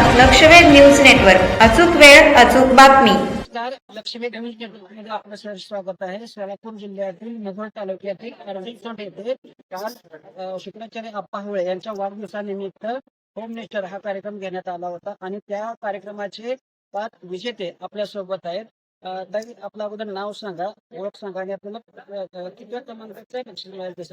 लक्षवेध news network. अचूक वेळ अचूक बातमी. लक्ष्मी आपलं सर स्वागत आहे. सोलापूर जिल्ह्यातील मुघल तालुक्यातील अर्जितोट येथे काल शुक्राचार्य अप्पा होळे यांच्या वाढदिवसानिमित्त होम मिनिस्टर हा कार्यक्रम घेण्यात आला होता आणि त्या कार्यक्रमाचे पाच विजेते आपल्यासोबत आहेत. अ, ताई आपलं अगोदर नाव सांगा ओळख सांगा आणि आपल्याला किती क्रमांकाचं बक्षीस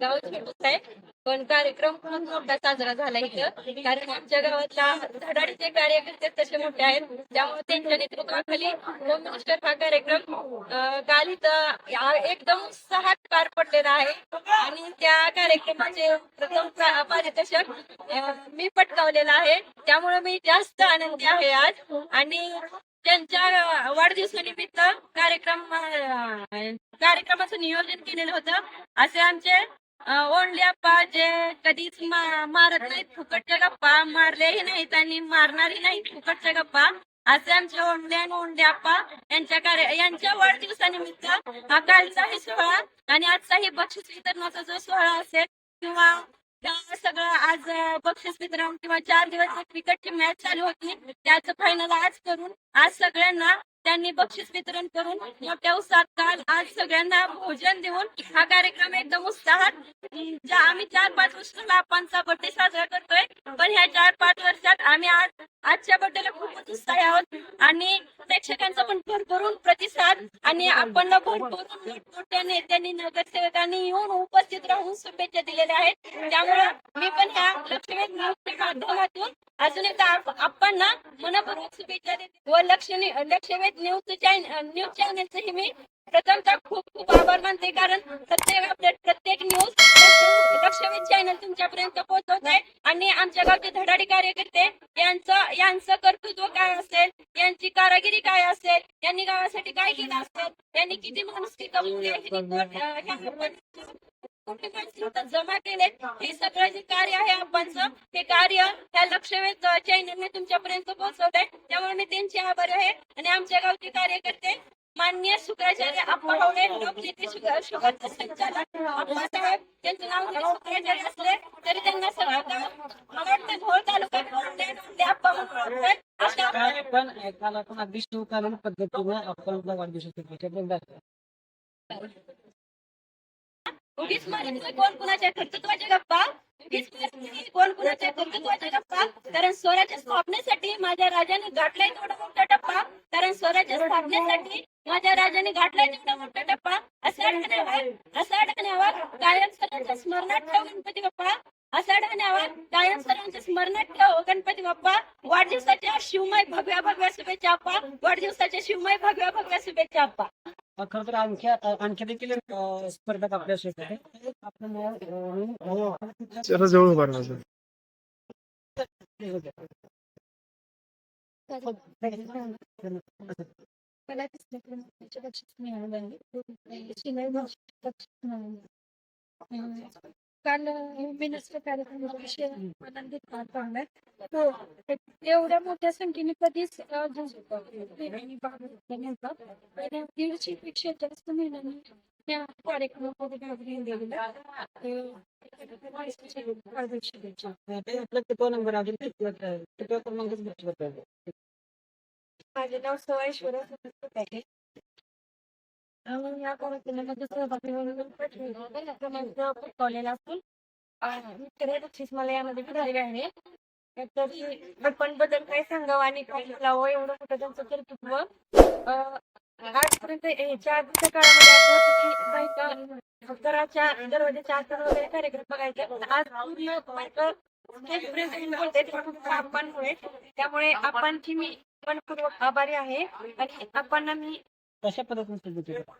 गावात फेमस आहे. पण कार्यक्रम खूप मोठा साजरा झाला इथं. कारण आमच्या गावातला धडाडीचे कार्यकर्ते तसे मोठे आहेत. त्यामुळे त्यांच्या नेतृत्वाखाली होम मिनिस्टर हा कार्यक्रम काल इथं एकदम उत्साहात पार पडलेला आहे. आणि त्या कार्यक्रमाचे प्रथम पारितोषक मी पटकावलेला आहे. त्यामुळे मी जास्त आनंदी आहे आज. आणि त्यांच्या वाढदिवसानिमित्त कार्यक्रम कार्यक्रमाचं नियोजन केलेलं होतं. असे आमचे ओढल्या पाहिजे जे कधीच मारत नाहीत फुकटच्या गप्पा मारलेही नाहीत आणि मारणारी नाहीत फुकटच्या गप्पा. असे आमचे ओनली आणि ओनली यांच्या कार्य यांच्या वाढदिवसानिमित्त हा कालचाही सोहळा आणि आजचाही बक्षीस वितरणाचा जो सोहळा असेल किंवा सगळं आज बक्षीस वितरण किंवा चार दिवस क्रिकेटची मॅच चालू होती त्याचं फायनल आज करून आज सगळ्यांना त्यांनी बक्षीस वितरण करून मोठ्या उत्साहात काल आज सगळ्यांना भोजन देऊन हा कार्यक्रम एकदम उत्साहात ज्या आम्ही चार पाच वर्षाला आपणचा बर्थडे साजरा करतोय पण ह्या चार पाच वर्षात आम्ही आज आजच्या बद्दल खूप उत्साही आहोत. आणि प्रेक्षकांचा पण भरभरून प्रतिसाद आणि आपण भरभरून मोठ्या नेत्यांनी नगरसेवकांनी येऊन उपस्थित राहून शुभेच्छा दिलेल्या आहेत. त्यामुळे मी पण ह्या लक्ष्मी माध्यमातून अजून एकदा आपण ना मनपूर्वक शुभेच्छा देते व Lakshmi Lakshmi news channel news चॅनलचंही मी प्रथमतः खूप खूप आभार मानते कारण प्रत्येक अपडेट प्रत्येक न्यूज लक्षवेध चॅनल तुमच्यापर्यंत पोहोचवत आहे. आणि आमच्या गावचे धडाडी कार्यकर्ते यांचं यांचं कर्तृत्व काय असेल यांची कारागिरी काय असेल यांनी गावासाठी काय केलं असेल यांनी किती माणूस जमा केले हे सगळं जे कार्य आहे आपणचं हे कार्य ह्या लक्षवेध चॅनलने तुमच्यापर्यंत पोहोचवलंय त्यामुळे मी त्यांचे आभार आहे. आणि आमच्या गावचे कार्यकर्ते माननीय शुक्राचार्य हावडे लोकनेते त्यांचं नाव जरी शुक्राचार्य असले तरी त्यांना सगळं गाव मला वाटतं घोळ तालुक्यात ते अप्पा म्हणून ओळखतात. अशा काय पण काल आपण अगदी शिवकालीन पद्धतीने आपण आपला वाढदिवस शुभेच्छा उगीच मारायचं कोण कुणाच्या कर्तृत्वाच्या गप्पा? उगीच मारायचं कोण कुणाच्या कर्तृत्वाच्या गप्पा? कारण स्वराज्य स्थापनेसाठी माझ्या राजाने गाठलाय तेवढा मोठा टप्पा कारण स्वराज्य स्थापनेसाठी माझ्या राजाने गाठलाय तेवढा मोठा टप्पा. असा आढळण्यावर असा आढळण्यावर कायम सर्वांच्या स्मरणात ठेव गणपती बाप्पा. असा आढळण्यावर कायम सर्वांच्या स्मरणात ठेव गणपती बाप्पा. वाढदिवसाच्या शिवमय भगव्या भगव्या शुभेच्छा अप्पा वाढदिवसाच्या शिवमय भगव्या भगव्या शुभेच्छा अप्पा खर तर आणखी आणखी देखील स्पर्धक आपल्यासोबत आहे. जरा जवळ उभा राहा सर. मला तिसऱ्या क्रमांकाचे बक्षीस मिळालं आहे. शिलाई बक्षीस बक्षीस मिळालं. अं, काल मिनिस्टर कार्यक्रमाविषयी आनंदित पार पाडलाय तो एवढ्या मोठ्या संख्येने कधीच अं, जो- आणि भाग घेतला नव्हता. आणि दीडशे पेक्षा जास्त महिलांनी या कार्यक्रमामध्ये भाग घेतलेला आहे. अं, हार्दिक शुभेच्छा ते आपलं कितवा नंबर आहे कितवा कितवा क्रमांकच भेटला पाहिजे माझे नाव सवाईश्वरा सुरेश आहे आणि या कार्यक्रमामध्ये सहभागी होऊन पटकावलेला असून मित्र बक्षीस मला यामध्ये मिळालेले आहे. तर पण बद्दल काय सांगावं आणि काय लावं एवढं कुठं त्यांचं कर्तृत्व आजपर्यंत ह्याच्या आधीच्या काळामध्ये घराच्या दरवाजाच्या आतून वगैरे कार्यक्रम बघायचे आज पूर्ण आपणमुळे त्यामुळे आपण मी मनपूर्वक आभारी आहे आणि आपण मी कशा पद्धतीने शुभेच्छा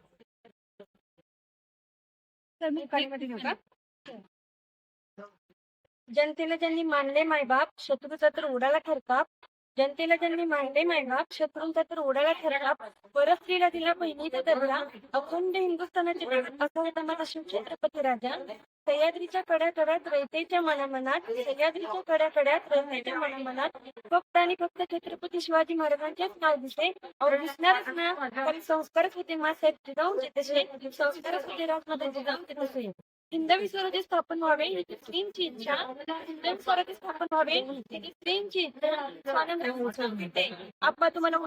तर मी काळीमध्ये घेऊ का? जनतेला ज्यांनी मानले मायबाप शत्रूचा तर उडाला ठरकाप. जनतेला ज्यांनी मानले मायबाप शत्रूंचा तर उडाला ठरकाप. परस्त्रीला दिला बहिणीचा दर्जा अखंड हिंदुस्थानाचे असं होता मला शिवछत्रपती राजा. सह्याद्रीच्या कड्या कड्यात रयतेच्या मनामनात सह्याद्रीच्या कड्या कड्यात रयतेच्या मनामनात फक्त आणि फक्त छत्रपती शिवाजी महाराजांचेच नाव दिसे और दिसणारच ना कारण संस्कारच होते. मासाहेब जाऊन तिथे संस्कारच होते राजमाता जिजाऊ तिथे हिंदवी स्वराज्य स्थापन व्हावे स्त्रींची इच्छा हिंदवी स्वराज्य स्थापन व्हावे स्त्रींची इच्छा स्वातंत्र्य आपण तुम्हाला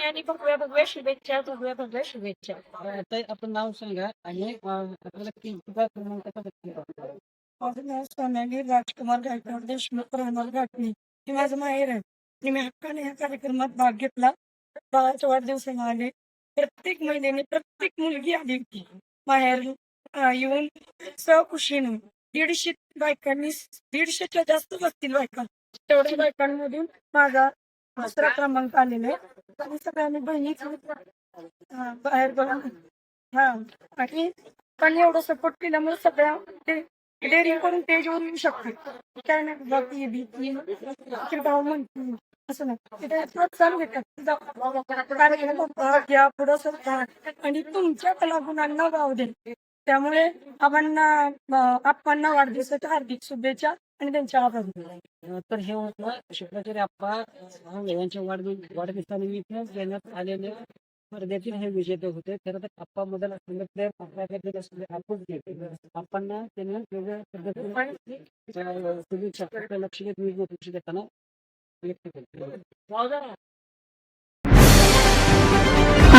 आणि भगव्या भगव्या शुभेच्छा भगव्या भगव्या शुभेच्छा आपण नाव सांगा आणि राजकुमार गायकवाड देशमुख माझं माहेर आहे आणि मी हक्काने या कार्यक्रमात भाग घेतला बाळाच्या वाढदिवसाला आले प्रत्येक महिलेने प्रत्येक मुलगी आली होती माहेर येऊन सहकुशीने दीडशे बायकांनी दीडशेच्या जास्त बसतील बायका तेवढ्या बायकांमधून माझा दुसरा क्रमांक आलेला आहे. आणि सगळ्यांनी बहिणी बाहेर बघा हा आणि पण एवढं सपोर्ट केल्यामुळे सगळ्या ते डेअरिंग करून स्टेजवर येऊ शकते काय नाही बाकी भीती भाऊ म्हणते असं नाही. ते प्रोत्साहन घेतात जा- घ्या पुढं सरका आणि तुमच्या कलागुणांना वाव दे त्यामुळे आपण आपण वाढदिवसाच्या हार्दिक शुभेच्छा आणि त्यांच्या आभार. तर हे होतं शुक्राचार्य आप्पा यांच्या वाढदिवस वाढदिवसानिमित्त देण्यात आलेले स्पर्धेतील हे विजेते होते. खरं तर आप्पा मधील असलेले प्रेम आपल्याकडे असलेले आपण घेते आपणना त्यांनी वेगळ्या पद्धतीने शुभेच्छा. लक्ष घेत विविध देताना व्यक्त केले